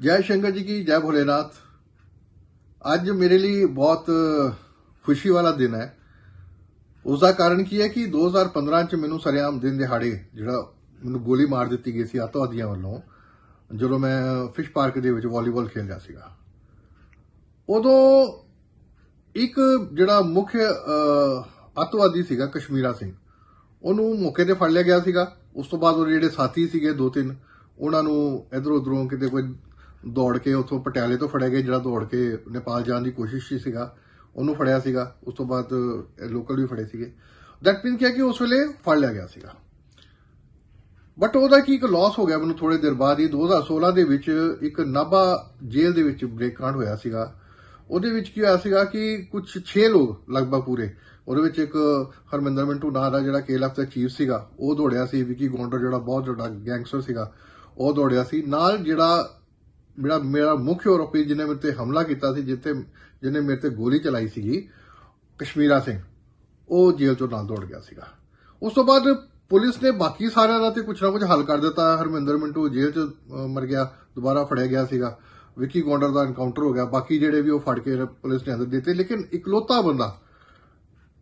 ਜੈ ਸ਼ੰਕਰ ਜੀ ਕੀ ਜੈ ਭੋਲੇਨਾਥ। ਅੱਜ ਮੇਰੇ ਲਈ ਬਹੁਤ ਖੁਸ਼ੀ ਵਾਲਾ ਦਿਨ ਹੈ। ਉਸ ਦਾ ਕਾਰਨ ਕੀ ਹੈ ਕਿ 2015 ਚ ਮੈਨੂੰ ਸਰਿਆਮ ਦਿਨ ਦਿਹਾੜੇ ਜਿਹੜਾ ਮੈਨੂੰ ਗੋਲੀ ਮਾਰ ਦਿੱਤੀ ਗਈ ਸੀ ਅੱਤਵਾਦੀਆਂ ਵੱਲੋਂ ਜਦੋਂ ਮੈਂ ਫਿਸ਼ ਪਾਰਕ ਦੇ ਵਿੱਚ ਵਾਲੀਬਾਲ ਖੇਡ ਰਿਹਾ ਸੀਗਾ। ਉਦੋਂ ਇੱਕ ਜਿਹੜਾ ਮੁੱਖ ਅਹ, ਅੱਤਵਾਦੀ ਸੀਗਾ ਕਸ਼ਮੀਰਾ ਸਿੰਘ ਉਹਨੂੰ ਮੌਕੇ ਤੇ ਫੜ ਲਿਆ ਗਿਆ ਸੀਗਾ। ਉਸ ਤੋਂ ਬਾਅਦ ਉਹ ਜਿਹੜੇ ਸਾਥੀ ਸੀਗੇ ਦੋ ਤਿੰਨ ਉਹਨਾਂ ਨੂੰ ਇਧਰੋਂ ਉਧਰੋਂ ਕਿਤੇ ਕੋਈ ਦੌੜ ਕੇ ਉੱਥੋਂ ਪਟਿਆਲੇ ਤੋਂ ਫੜਿਆ ਗਿਆ ਜਿਹੜਾ ਦੌੜ ਕੇ ਨੇਪਾਲ ਜਾਣ ਦੀ ਕੋਸ਼ਿਸ਼ ਹੀ ਸੀਗਾ, ਉਹਨੂੰ ਫੜਿਆ ਸੀਗਾ, ਉਸ ਤੋਂ ਬਾਅਦ ਲੋਕਲ ਵੀ ਫੜੇ ਸੀਗੇ। ਦੈਟ ਮੀਨ ਕਿ ਉਸ ਵੇਲੇ ਫੜ ਲਿਆ ਗਿਆ ਸੀਗਾ। ਬਟ ਉਹਦਾ ਕੀ ਇੱਕ ਲਾਸ ਹੋ ਗਿਆ, ਮੈਨੂੰ ਥੋੜੇ ਦਿਨ ਬਾਅਦ ਹੀ 2016 ਦੇ ਵਿੱਚ ਇੱਕ ਨਾਭਾ ਜੇਲ੍ਹ ਦੇ ਵਿੱਚ ਬ੍ਰੇਕ ਕਾਂਡ ਹੋਇਆ ਸੀਗਾ। ਉਹਦੇ ਵਿੱਚ ਕੀ ਹੋਇਆ ਸੀਗਾ ਕਿ ਕੁਝ 6 ਲੋਕ ਲਗਭਗ ਪੂਰੇ, ਉਹਦੇ ਵਿੱਚ ਇੱਕ ਹਰਮਿੰਦਰ ਮਿੰਟੂ ਨਾਂ ਦਾ ਜਿਹੜਾ ਕੇਲ ਆਫ ਦਾ ਚੀਫ ਸੀਗਾ, ਉਹ ਦੌੜਿਆ ਸੀ, ਵਿਕੀ ਗੌਂਡਰ ਜਿਹੜਾ ਬਹੁਤ ਵੱਡਾ ਗੈਂਗਸਟਰ ਸੀਗਾ ਉਹ ਦੌੜਿਆ ਸੀ। ਨਾਲ ਜਿਹੜਾ ਮੇਰਾ ਮੇਰਾ ਮੁੱਖ ਆਰੋਪੀ ਜਿਹਨੇ ਮੇਰੇ ਤੇ ਹਮਲਾ ਕੀਤਾ ਸੀ ਜਿੱਤੇ ਜਿਹਨੇ ਮੇਰੇ ਤੇ ਗੋਲੀ ਚਲਾਈ ਸੀਗੀ, ਕਸ਼ਮੀਰਾ ਸਿੰਘ, ਉਹ ਜੇਲ੍ਹ ਚੋਂ ਨਾਲ ਦੌੜ ਗਿਆ ਸੀਗਾ। ਉਸ ਤੋਂ ਬਾਅਦ ਪੁਲਿਸ ਨੇ ਬਾਕੀ ਸਾਰਿਆਂ ਦਾ ਤੇ ਕੁਛ ਨਾ ਕੁਛ ਹੱਲ ਕਰ ਦਿੱਤਾ। ਹਰਮਿੰਦਰ ਮਿੰਟੂ ਜੇਲ੍ਹ ਚ ਮਰ ਗਿਆ, ਦੁਬਾਰਾ ਫੜਿਆ ਗਿਆ ਸੀਗਾ। ਵਿੱਕੀ ਗੌਂਡਰ ਦਾ ਐਨਕਾਊਂਟਰ ਹੋ ਗਿਆ। ਬਾਕੀ ਜਿਹੜੇ ਵੀ ਉਹ ਫੜ ਕੇ ਪੁਲਿਸ ਨੇ ਅੰਦਰ ਦਿੱਤੇ। ਲੇਕਿਨ ਇਕਲੌਤਾ ਬੰਦਾ,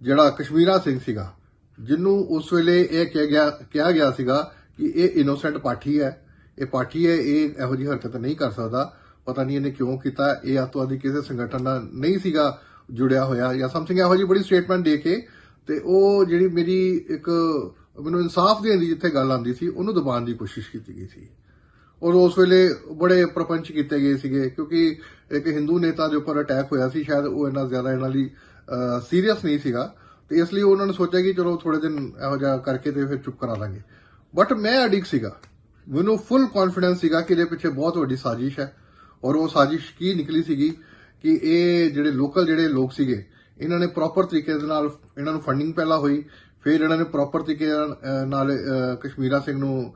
ਜਿਹੜਾ ਕਸ਼ਮੀਰਾ ਸਿੰਘ ਸੀਗਾ, ਜਿਹਨੂੰ ਉਸ ਵੇਲੇ ਇਹ ਕਿਹਾ ਗਿਆ ਕਿਹਾ ਗਿਆ ਸੀਗਾ ਕਿ ਇਹ ਇਨੋਸੈਂਟ ਪਾਠੀ ਹੈ। ਇਹ ਪਾਰਟੀ ਹੈ, ਇਹ ਇਹੋ ਜਿਹੀ ਹਰਕਤ ਨਹੀਂ ਕਰ ਸਕਦਾ। ਪਤਾ ਨਹੀਂ ਇਹਨੇ ਕਿਉਂ ਕੀਤਾ। ਇਹ ਅੱਤਵਾਦੀ ਕਿਸੇ ਸੰਗਠਨ ਨਾਲ ਨਹੀਂ ਸੀਗਾ ਜੁੜਿਆ ਹੋਇਆ ਜਾਂ ਸਮਥਿੰਗ ਇਹੋ ਜਿਹੀ ਬੜੀ ਸਟੇਟਮੈਂਟ ਦੇ ਕੇ ਤੇ ਉਹ ਜਿਹੜੀ ਮੇਰੀ ਇੱਕ ਮੈਨੂੰ ਇਨਸਾਫ ਦੇਣ ਦੀ ਜਿੱਥੇ ਗੱਲ ਆਉਂਦੀ ਸੀ, ਉਹਨੂੰ ਦਬਾਉਣ ਦੀ ਕੋਸ਼ਿਸ਼ ਕੀਤੀ ਗਈ ਸੀ। ਔਰ ਉਸ ਵੇਲੇ ਬੜੇ ਪ੍ਰਪੰਚ ਕੀਤੇ ਗਏ ਸੀਗੇ ਕਿਉਂਕਿ ਇੱਕ ਹਿੰਦੂ ਨੇਤਾ ਦੇ ਉੱਪਰ ਅਟੈਕ ਹੋਇਆ ਸੀ, ਸ਼ਾਇਦ ਉਹ ਇੰਨਾ ਜ਼ਿਆਦਾ ਇਹਨਾਂ ਲਈ ਸੀਰੀਅਸ ਨਹੀਂ ਸੀਗਾ। ਤੇ ਇਸ ਲਈ ਉਹਨਾਂ ਨੇ ਸੋਚਿਆ ਕਿ ਚਲੋ ਥੋੜੇ ਦਿਨ ਇਹੋ ਜਿਹਾ ਕਰਕੇ ਤੇ ਫਿਰ ਚੁੱਪ ਕਰਾ ਦਾਂਗੇ ਬਟ ਮੈਂ ਅਡਿਕ ਸੀਗਾ। ਮੈਨੂੰ ਫੁੱਲ ਕੌਨਫੀਡੈਂਸ ਸੀਗਾ ਕਿ ਇਹਦੇ ਪਿੱਛੇ ਬਹੁਤ ਵੱਡੀ ਸਾਜ਼ਿਸ਼ ਹੈ। ਔਰ ਉਹ ਸਾਜ਼ਿਸ਼ ਕੀ ਨਿਕਲੀ ਸੀਗੀ ਕਿ ਇਹ ਜਿਹੜੇ ਲੋਕਲ ਜਿਹੜੇ ਲੋਕ ਸੀਗੇ ਇਹਨਾਂ ਨੇ ਪ੍ਰੋਪਰ ਤਰੀਕੇ ਦੇ ਨਾਲ ਇਹਨਾਂ ਨੂੰ ਫੰਡਿੰਗ ਪਹਿਲਾਂ ਹੋਈ ਫਿਰ ਇਹਨਾਂ ਨੇ ਪ੍ਰੋਪਰ ਤਰੀਕੇ ਨਾਲ, ਕਸ਼ਮੀਰਾ ਸਿੰਘ ਨੂੰ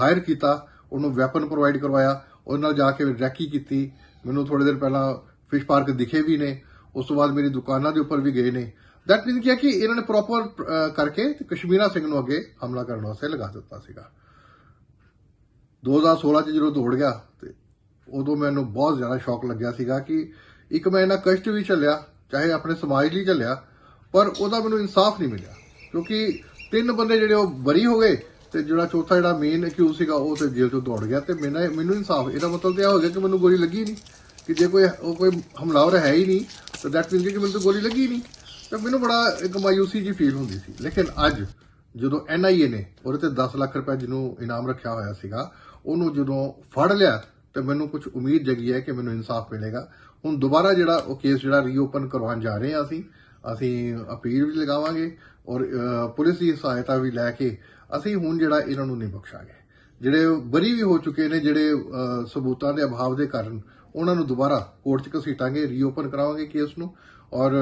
ਹਾਇਰ ਕੀਤਾ ਉਹਨੂੰ ਵੈਪਨ ਪ੍ਰੋਵਾਈਡ ਕਰਵਾਇਆ ਉਹਦੇ ਨਾਲ ਜਾ ਕੇ ਰੈਕੀ ਕੀਤੀ। ਮੈਨੂੰ ਥੋੜੇ ਦਿਨ ਪਹਿਲਾਂ ਫਿਸ਼ ਪਾਰਕ ਦਿਖੇ ਵੀ ਨੇ ਉਸ ਤੋਂ ਬਾਅਦ ਮੇਰੀ ਦੁਕਾਨਾਂ ਦੇ ਉੱਪਰ ਵੀ ਗਏ ਨੇ। ਦੈਟ ਮੀਨ ਕਿ ਇਹਨਾਂ ਨੇ ਪ੍ਰੋਪਰ ਕਰਕੇ ਕਸ਼ਮੀਰਾ ਸਿੰਘ ਨੂੰ ਅੱਗੇ ਹਮਲਾ ਕਰਨ ਵਾਸਤੇ ਲਗਾ ਦਿੱਤਾ ਸੀਗਾ। 2016 ਚ ਜਦੋਂ ਦੌੜ ਗਿਆ ਤੇ ਉਦੋਂ ਮੈਨੂੰ ਬਹੁਤ ਜ਼ਿਆਦਾ ਸ਼ੌਕ ਲੱਗਿਆ ਸੀਗਾ ਕਿ ਇੱਕ ਮੈਂ ਇਹਨਾਂ ਕਸ਼ਟ ਵੀ ਝੱਲਿਆ, ਚਾਹੇ ਆਪਣੇ ਸਮਾਜ ਲਈ ਝੱਲਿਆ, ਪਰ ਉਹਦਾ ਮੈਨੂੰ ਇਨਸਾਫ ਨਹੀਂ ਮਿਲਿਆ। ਕਿਉਂਕਿ ਤਿੰਨ ਬੰਦੇ ਜਿਹੜੇ ਉਹ ਬਰੀ ਹੋ ਗਏ ਤੇ ਜਿਹੜਾ ਚੌਥਾ ਜਿਹੜਾ ਮੇਨ ਅਕਿਊਜ਼ ਸੀਗਾ ਉਹ ਤੇ ਜੇਲ੍ਹ ਤੋਂ ਦੌੜ ਗਿਆ ਤੇ ਮੈਨੂੰ ਮੈਨੂੰ ਇਨਸਾਫ, ਇਹਦਾ ਮਤਲਬ ਤੇ ਇਹ ਹੋ ਗਿਆ ਕਿ ਮੈਨੂੰ ਗੋਲੀ ਲੱਗੀ ਨਹੀਂ। ਕਿ ਜੇ ਕੋਈ, ਉਹ ਕੋਈ ਹਮਲਾਵਰ ਹੈ ਹੀ ਨਹੀਂ, ਤਾਂ ਦੈਟ ਮੀਨਸ ਕਿ ਮੈਨੂੰ ਤਾਂ ਗੋਲੀ ਲੱਗੀ ਨਹੀਂ। ਤਾਂ ਮੈਨੂੰ ਬੜਾ ਇੱਕ ਮਾਯੂਸੀ ਜੀ ਫੀਲ ਹੁੰਦੀ ਸੀ। ਲੇਕਿਨ ਅੱਜ ਜਦੋਂ ਐਨਆਈਏ ਨੇ, ਉਹਦੇ ਤੇ 10 ਲੱਖ ਰੁਪਏ ਜਿਹਨੂੰ ਇਨਾਮ ਰੱਖਿਆ ਹੋਇਆ ਸੀਗਾ ਉਹਨੂੰ ਜਦੋਂ ਫੜ ਲਿਆ ਤੇ ਮੈਨੂੰ ਕੁਝ ਉਮੀਦ ਜਗੀ ਹੈ ਕਿ ਮੈਨੂੰ ਇਨਸਾਫ ਮਿਲੇਗਾ। ਹੁਣ ਦੁਬਾਰਾ ਜਿਹੜਾ ਉਹ ਕੇਸ ਜਿਹੜਾ ਰੀਓਪਨ ਕਰਵਾਉਣ ਜਾ ਰਹੇ ਹਾਂ ਅਸੀਂ ਅਸੀਂ ਅਪੀਲ ਵੀ ਲਗਾਵਾਂਗੇ ਔਰ ਪੁਲਿਸ ਦੀ ਸਹਾਇਤਾ ਵੀ ਲੈ ਕੇ ਅਸੀਂ ਹੁਣ ਜਿਹੜਾ ਇਹਨਾਂ ਨੂੰ ਨਹੀਂ ਬਖਸ਼ਾਂਗੇ। ਜਿਹੜੇ ਬਰੀ ਵੀ ਹੋ ਚੁੱਕੇ ਨੇ, ਜਿਹੜੇ ਸਬੂਤਾਂ ਦੇ ਅਭਾਵ ਦੇ ਕਾਰਨ ਉਹਨਾਂ ਨੂੰ ਦੁਬਾਰਾ ਕੋਰਟ 'ਚ ਘਸੀਟਾਂਗੇ ਰੀਓਪਨ ਕਰਾਵਾਂਗੇ ਕੇਸ ਨੂੰ ਔਰ,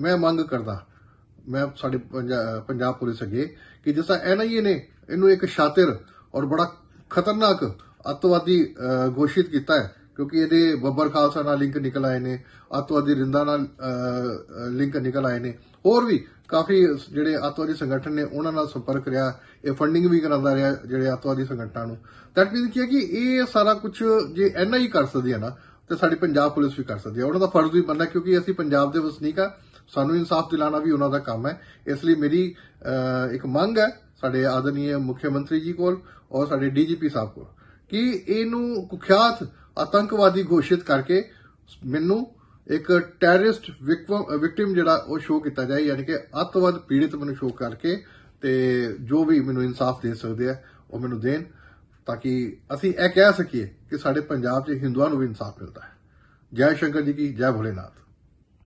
ਮੈਂ ਮੰਗ ਕਰਦਾ, ਮੈਂ ਸਾਡੇ ਪੰਜਾਬ ਪੁਲਿਸ ਅੱਗੇ ਕਿ ਜਿਸ ਤਰ੍ਹਾਂ ਐਨਆਈਏ ਨੇ, ਇਹਨੂੰ ਇੱਕ ਸ਼ਾਤਿਰ ਔਰ ਬੜਾ ਖਤਰਨਾਕ ਅੱਤਵਾਦੀ ਘੋਸ਼ਿਤ ਕੀਤਾ ਹੈ, ਕਿਉਂਕਿ ਇਹਦੇ ਬੱਬਰ ਖਾਲਸਾ ਨਾਲ ਲਿੰਕ ਨਿਕਲ ਆਏ ਨੇ, ਅੱਤਵਾਦੀ ਰਿੰਦਾ ਨਾਲ ਲਿੰਕ ਨਿਕਲ ਆਏ ਨੇ। ਹੋਰ ਵੀ ਕਾਫੀ ਜਿਹੜੇ ਅੱਤਵਾਦੀ ਸੰਗਠਨ ਨੇ, ਉਹਨਾਂ ਨਾਲ ਸੰਪਰਕ ਰਿਹਾ, ਇਹ ਫੰਡਿੰਗ ਵੀ ਕਰਾਉਂਦਾ ਰਿਹਾ ਜਿਹੜੇ ਅੱਤਵਾਦੀ ਸੰਗਠਨਾਂ ਨੂੰ। ਦੈਟ ਮੀਨਸ ਕੀ ਹੈ ਕਿ ਇਹ ਸਾਰਾ ਕੁਝ ਜੇ ਐਨਆਈ ਕਰ ਸਕਦੀ ਹੈ ਨਾ, ਤੇ ਸਾਡੀ ਪੰਜਾਬ ਪੁਲਿਸ ਵੀ ਕਰ ਸਕਦੀ ਹੈ। ਉਹਨਾਂ ਦਾ ਫਰਜ਼ ਵੀ ਬਣਦਾ, ਕਿਉਂਕਿ ਅਸੀਂ ਪੰਜਾਬ ਦੇ ਵਸਨੀਕ ਆ ਸਾਨੂੰ ਇਨਸਾਫ ਦਿਲਾਣਾ ਵੀ ਉਹਨਾਂ ਦਾ ਕੰਮ ਹੈ। ਇਸ ਲਈ ਮੇਰੀ ਇੱਕ ਮੰਗ ਹੈ ਸਾਡੇ ਆਦਰਨੀय ਮੁੱਖ ਮੰਤਰੀ ਜੀ ਕੋਲ ਔਰ ਸਾਡੇ ਡੀਜੀਪੀ ਸਾਹਿਬ ਕੋਲ, ਕਿ ਇਹਨੂੰ ਕੁਖਿਆਤ ਆਤੰਕਵਾਦੀ ਘੋਸ਼ਿਤ ਕਰਕੇ ਮੈਨੂੰ ਇੱਕ ਟੈਰਰਿਸਟ ਵਿਕਟਿਮ ਜਿਹੜਾ ਉਹ ਸ਼ੋਅ ਕੀਤਾ ਜਾਏ, ਯਾਨੀ ਕਿ ਅੱਤਵਾਦ ਪੀੜਿਤ ਮੈਨੂੰ ਸ਼ੋਅ ਕਰਕੇ ਤੇ ਜੋ ਵੀ ਮੈਨੂੰ ਇਨਸਾਫ ਦੇ ਸਕਦੇ ਆ, ਉਹ ਮੈਨੂੰ ਦੇਣ ਤਾਂ ਕਿ ਅਸੀਂ ਇਹ ਕਹਿ ਸਕੀਏ ਕਿ ਸਾਡੇ ਪੰਜਾਬ 'ਚ ਹਿੰਦੂਆਂ ਨੂੰ ਵੀ ਇਨਸਾਫ ਮਿਲਦਾ ਹੈ। ਜੈ ਸ਼ੰਕਰ ਜੀ ਕੀ, ਜੈ ਭੋਲੇਨਾਥ।